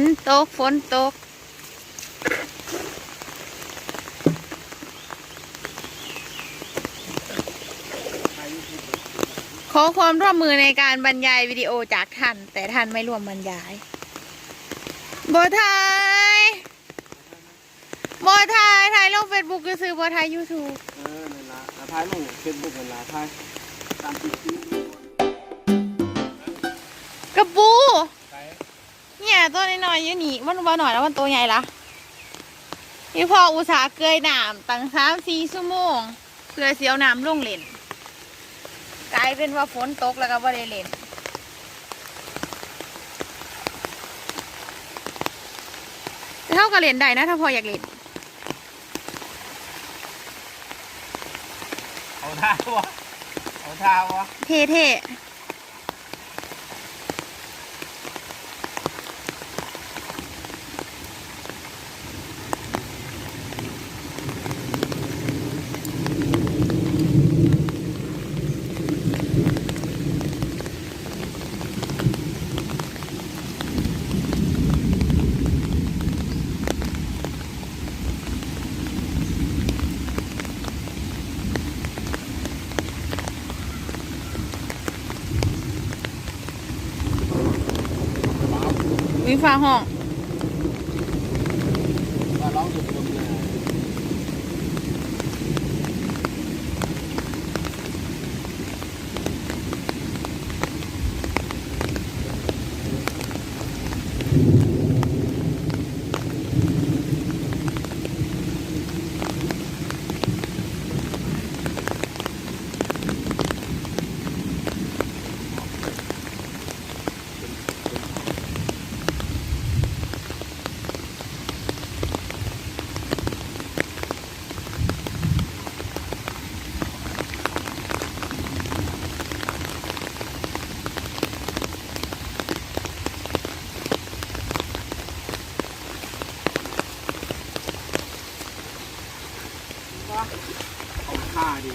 นตก ฝนตก ขอความร่วมมือในการบรรยายวิดีโอจากท่าน แต่ท่านไม่ร่วมบรรยายบอทายบอทายถ่ายลงเฟซบุ๊กก็ซื้อบอทายยูทูบเออนั่นละแล้วท้ายลงเฟซบุ๊กนั่นละท้ายตามติดที่กระปูไปเนี่ย ตัวน้อยๆอยู่นี่มันบ่หน่อยแล้วมันตัวใหญ่ละพี่พ่ออุตสาห์เกยน้ำตั้งสามสี่ชั่วโมง เพื่อเสียวน้ำลงเล่นกลายเป็นว่าฝนตกแล้วก็บ่ได้เล่นแต่เท่ากับเล่นได้นะ ถ้าพออยากเล่นเอาท่าวะเอาท่าวะเท่ๆ วิฟ้าห้อง ว่าร้องสุดคนเลย ว่า เอาท่าดี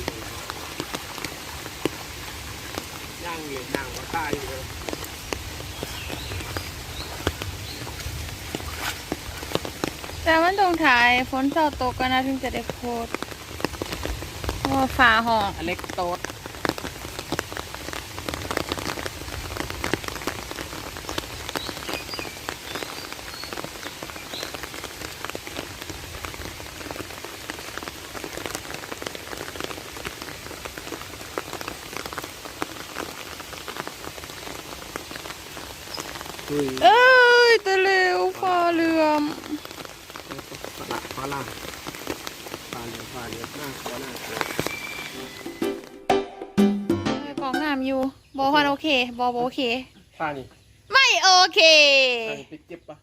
ย่างเหรียญย่างว่าท่าอยู่เลยแต่มันต้องถ่ายฝนเศร้าตกก็นะถึงจะได้โพสต์เพราะว่าฟ้าห้องอเล็กโต๊ด เอ้ยตะเร็วฟ้าเหลื่อมฝรั่งฝรั่งฟาเหลียวฟาเหลียวหน้าขวาหน้าขวากองงามอยู่บอวันโอเคบอบโอเคฟานี่ไม่โอเคฟานี่ไปเจ็บปะ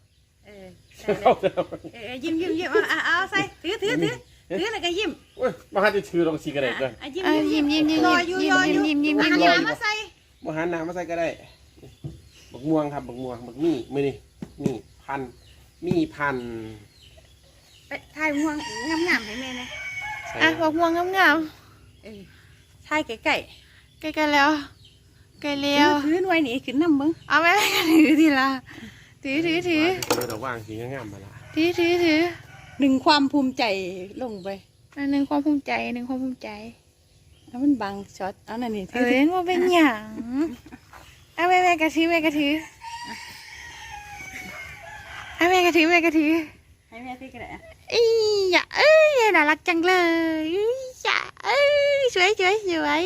เออใส่เลยเออยิ้มยิ้มยิ้มเอาเอาเอาใส่ถือถือถือถือแล้วก็ยิ้มเว้ยมาหาจะถือลงสีกระเด็ดเลยอะยิ้มอะยิ้มยิ้มยิ้มยิ้มรออยู่รออยู่ยิ้มยิ้มยิ้มอายิ้มหารมาใส่มาหาน้ำมาใส่ก็ได้ บักม่วงครับบักม่วงบักมี่มือนี่นี่พันมี่พันไปถ่ายม่วงงามๆให้แม่นะใส่อะบอกม่วงงามเออถ่ายใกล้ๆใกล้ๆแล้วใกล้ๆแล้วถือหน่วยนี่ขึ้นน้ำมึงเอาไว้ถือทีละถือถือถือเออดอกว่างสีงามๆมาละถือถือถือหนึ่งความภูมิใจลงไปอันหนึ่งความภูมิใจหนึ่งความภูมิใจแล้วมันบังช็อตเอานั่นนี่เอถืออเห็นว่าเป็นอย่าง เอาแม่แม่กระถือแม่กระถือเอาแม่กระถือแม่กระถือให้แม่ที่กระดาษอีอย่าเอ้ยน่ารักจังเลยอีอย่าเอ้ยสวยสวยสวย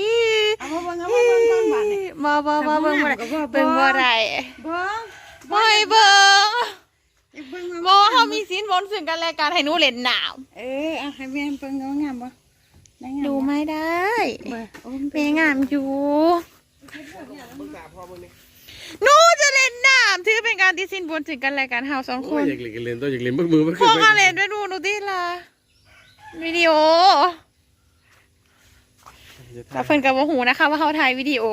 เอามาเบิ่งเอามาเบิ่งก่อนบาดนี่บ่บ่บ่เบิ่งบ่ได้เบิ่งบ่ได้เบิ่งบ่ให้เบิ่งอยากเบิ่งบ่เฮามีศีลบนซึ่งกันและกันให้หนูเล่นน้เออเอาให้แม่เบิ่งเอางามบ่ได้งามำบ่ดูไม่ได้เบิ่งโอ้ยแม่งามอยู่ มึงตาพ่อมึงนี่ หนูจะเล่นน้ำถือ เป็นการที่สิ้นบนถึงกันและกันเฮาสองคโอ้ยนอยากเล่นกันเล่นตัวอยากเล่นเบิกมือมันพวกมาเล่นด้วยดูหนูดิล่ะวิดีโอแต่เพิ่นกับว่าหูนะคะ ว่าเขาถ่ายวิดีโอ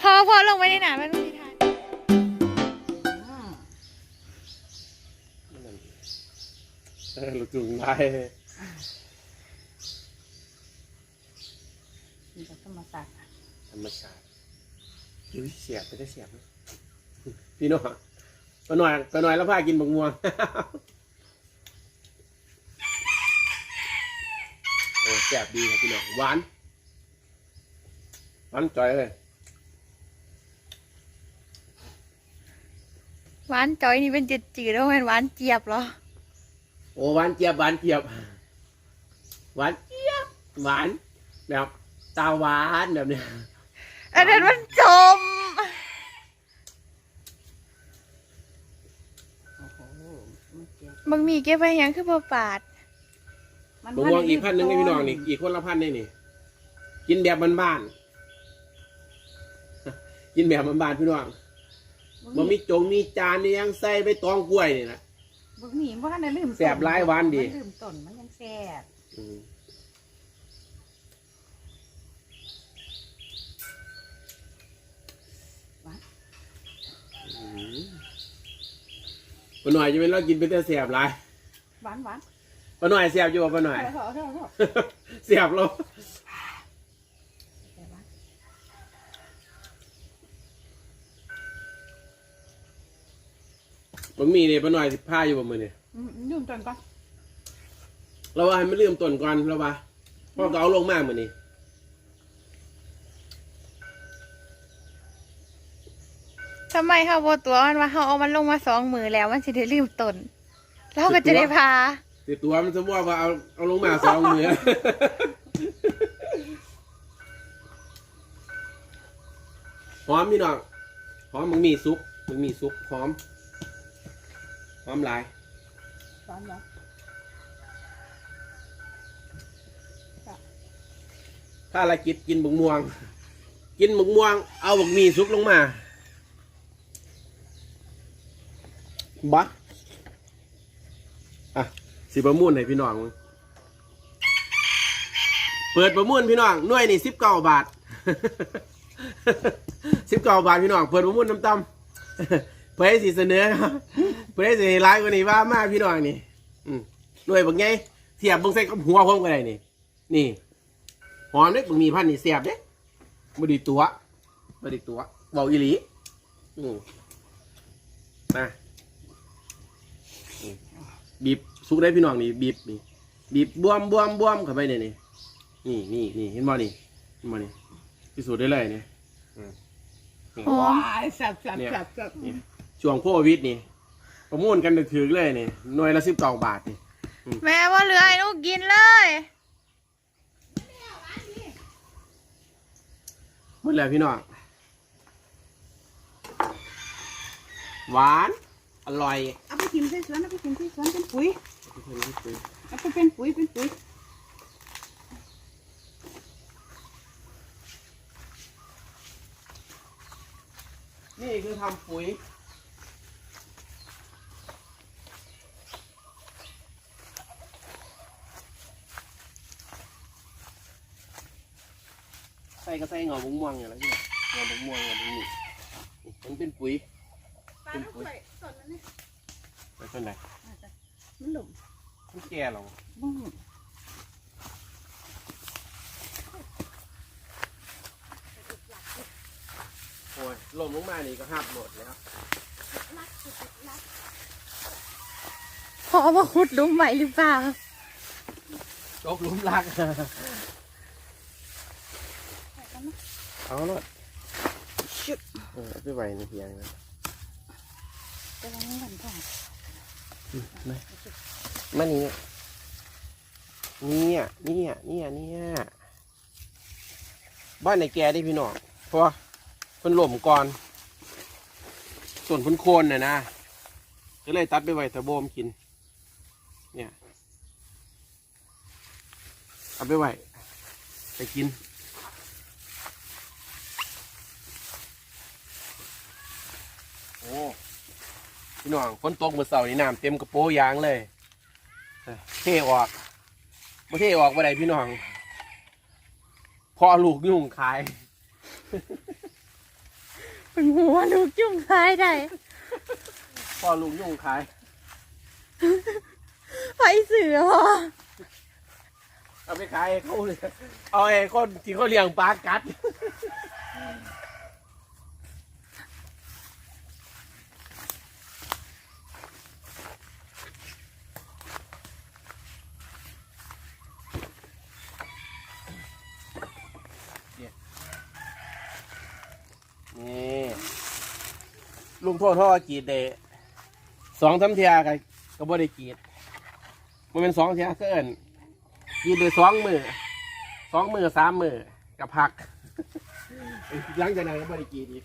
พอพอลงไปในหนามันไม่ได้ถ่ายเออลูกจุงได้นี่ก็ธรรมศาสตร์ธรรมชาติดูเสียบไปได้เสียบไหม พี่น้องปาหน่อยปาหน่อยแล้วพากินบักม่วงโอ้แซ่บดีครับพี่น้องหวานหวานจ่อยเลยหวานจอยนี่เป็นจืดจืดแล้วเป็นหวานเจี๊ยบเหรอโอ้หวานเจี๊ยบหวานเจี๊ยบหวานเจี๊ยบหวานแบบตาหวานแบบเนี้ยอันนั้นมันจม โอ้โหมันเจ็ บบางมีเก็บไปยังคือบ่ปาด มันบักม่วงอีกพันหนึ่งให้พี่น้องนี่อีกคนละพันนี่นี่ กินแบบบ้านๆ กินแบบบ้านๆพี่น้องบ่มีจงมีจานนี่ยังใส่ใบตองกล้วยนี่นะบักหมี่บ่ทันได้ลืมต้นแซ่บหลายหวานดี มัลืมต้นมันยังแซ่บอืม ป้าหน่อยจะเป็นเรากินเป็นแต่เสียบหลายหวานหวานป้าหน่อยเสียบอยู่บ่ป้าหน่อยเอาเถอะเอาเถอะเอาเถอะเสียบเราแต่ว่าบ่มีนี่ป้าหน่อยสิผ้าอยู่บ่มื้อนี่อืมลืมต้นก่อน เราว่าให้มันลืมต้นก่อนเราว่าพ่อก็เอาลงมามื้อนี้ ทำไมเขาบตัวมันว่าเขาเอามันลงมาสองมือแล้วมันจะได้ลืมตนแล้วก็จะได้พาสิตัวมันสมมติว่าเอาเอาลงมาสองมือ หอมพี่น้องหอมมึงมีซุปมึงมีซุปหอมหอมหลายหวานหวานถ้าละกิดกินบักม่วง กินบักม่วง เอาบักมีซุปลงมา บะอะสิประมูลให้พี่น้อง เปิดประมูลพี่น้องหน่วยนี่สิบเก้าบาทสิบเก้าบาทพี่น้องเปิดประมูลน้ำตำเพื่อให้สิเสนอเพื่อให้สิร้ายกว่านี้ว่ามากพี่น้องนี่หน่วยบักไงเทียบบังใส่กับหัวพร้อมกันเลยนี่ นี่หอมเด้บักมีพันนี่เสียบเด้บดีตัวบดีตัวเบาอีหลีอืมนะ บีบสุกได้พี่น้องนี่บีบนี่บีบบวมบวมบวมเข้าไปเนี่ยนี่นี่นี่นี่เห็นบ่นี่เห็นบ่นี่พิสูจน์ได้เลยนี่อืมนี่หอมว้ายแซ่บแซ่บเนี่ยแซ่บแซ่บนี่ช่วงโควิดนี่ ประมูลกันถึกๆเลยนี่หน่วยละสิบเก้าบาทนี่แม่ว่าเหลือให้หนูกินเลยหมดแล้วพี่น้องหวาน อร่อยเอาไปกินใส่สวนเอาไปกินใส่สวนเป็นปุ๋ยเอาไปเป็นปุ๋ยเป็นปุ๋ยนี่คือทำปุ๋ยใส่ก็ใส่เงาบุ้งม่วงอย่างไรเนี่ยเงาบุ้งม่วงเงาบุ้งนี่มันเป็นปุ๋ย เป็นปุ๋ยไปต้นไหนมันหลุมมันแก่หรอบ้งโอ้ยลมลงมานี่ก็หับหมดแล้วพอมาขุดหลุมใหม่หรือเปล่าจกหลุมรักเอาเลยชุดเออเอาไปไว้ในเพียงนะ จะวางมันก่อนมามานี่เนี่ยเนี่ยเนี่ยเนี่ยบ้านในแกได้พี่น้องเพราะเพิ่นหล่มก่อน ส่วนพิ่นโคนน่ะนะก็เลยตัดไปไว้ตะโบมกิน เนี่ยเอาไปไว้ไปกินโอ้ พี่น้องฝนตกเมื่อเสาร์นี้น้ำเต็มกระโปรงยางเลยเอ้ยเทออกไม่เทออกว่าไดพี่น้องพอลูกยุ่งขายเป็นหัวลูกจุ่มคล้ายได้พอลูกยุ่งขายไฟเสือพอเอาไปขายให้เขาเลยเอาไอ้คนที่เขาเลี้ยงปลากัด ลุงโทษพ่อกรีดได้สองสามเทียกับก็บ่ได้กรีดมันเป็นสองเทียเกินกรีดได้สองมือสองมือสามมือกับพัก หลังจากนั้นก็บ่ได้กรีดอีก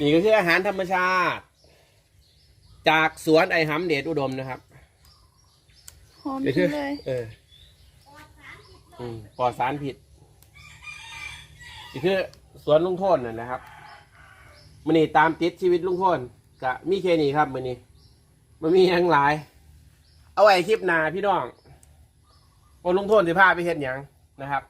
นี่ก็คืออาหารธรรมชาติ จากสวนไอหัมเดชอุดมนะครับหอมก็จัคืงเลยเอออืมปลอดสารผิดนี่คือสวนลุงโทนนั่นนะครับมันนี่ตามติดชีวิตลุงโทนกะมีแค่นี้ครับมันนี้มันมีทั้งหลาย เอาไว้คลิปหน้าพี่น้องว่าลุงโทนสิพาไปเห็นยังนะครับ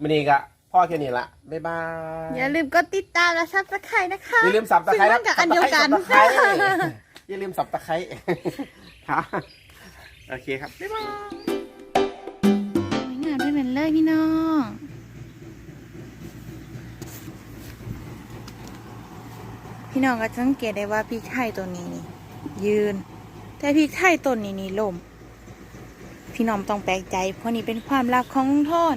มันนี่กะ พ่อแค่นี้ละบ๊ายบายอย่าลืมกดติดตามและซับสไครต์นะคะอย่าลืมสับตะไคร้ซึ่งมันกับอันเดียวกัน สับตะไคร้อย่าลืมสับตะไคร้ครับโอเคครับบ๊ายบายสวยงามด้วยเหมือนเลยพี่น้องพี่น้องก็สังเกตได้ว่าพริกไทยตัวนี้นี่ยืน แต่พริกไทยต้นนี้นี่ล่มพี่น้องต้องแปลกใจ เพราะนี่เป็นความลับของลุงโทน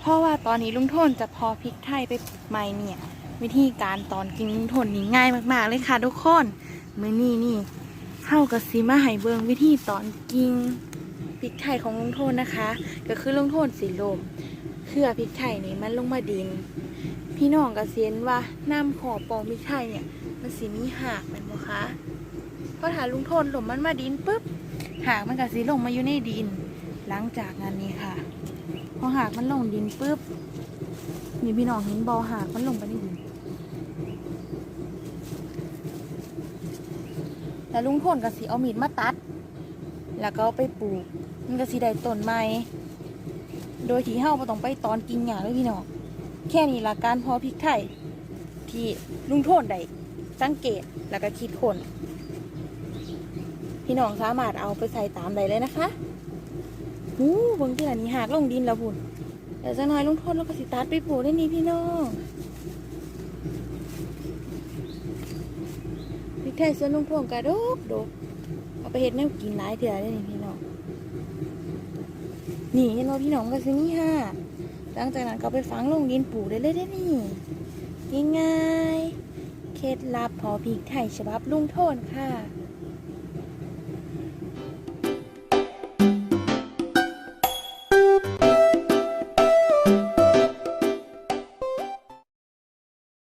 เพราะว่าตอนนี้ลุงทนจะพอพริกไทยไปปลูกใหม่เนี่ย วิธีการตอนกินลุงทนนี่ง่ายมากๆเลยค่ะทุกคนมื้อนี้นี่เข้ากับซีมาให้เบิงวิธีตอนกินพริกไทยของลุงทนนะคะ ก็คือลุงทนสีลมเครือพริกไทยนี่มันลงมาดิน พี่น้องก็เซียนว่าน้ำขอปองพริกไทยเนี่ย มันสีมีหากแมันบ่คะพอถาลุงทนหลมมันมาดินปุ๊บหากมันก็สีลงมาอยู่ในดิน หลังจากนั้นนี่ค่ะ พอหากมันลงดินปุ๊บนี่พี่น้องเห็นบอหากมันลงไปในดินแล้วลุงพ่นก็สิเอามีดมาตัด แล้วก็เอาไปปลูก มันก็สิได้ต้นไม้โดยที่เฮาบ่ต้องไปตอนกิ่งหญ้าเลยพี่น้องแค่นี้ละการพอพริกไทยที่ลุงโทนได้สังเกตแล้วก็คิดคน พี่น้องสามารถเอาไปใส่ตามได้เลยนะคะ หูเบางทีละนี่หากลงดินแล้วพุ่นเดี๋ยวจะน้อยลงโทษแล้วก็สิตัดไปปลูกได้นี่พี่น้องพริกไทยสวนลุงพวงกระดกดกเอาไปเฮ็ดแนวกินหลายเถื่อได้นี่พี่น้องนี่เห็นว่าพี่น้องก็สินี่ค่ะหลังจากนั้นก็ไปฝังลงดินปลูกได้เลยได้นี่ง่ายๆเคล็ดลับพอพริกไทยฉบับลุงโทนค่ะ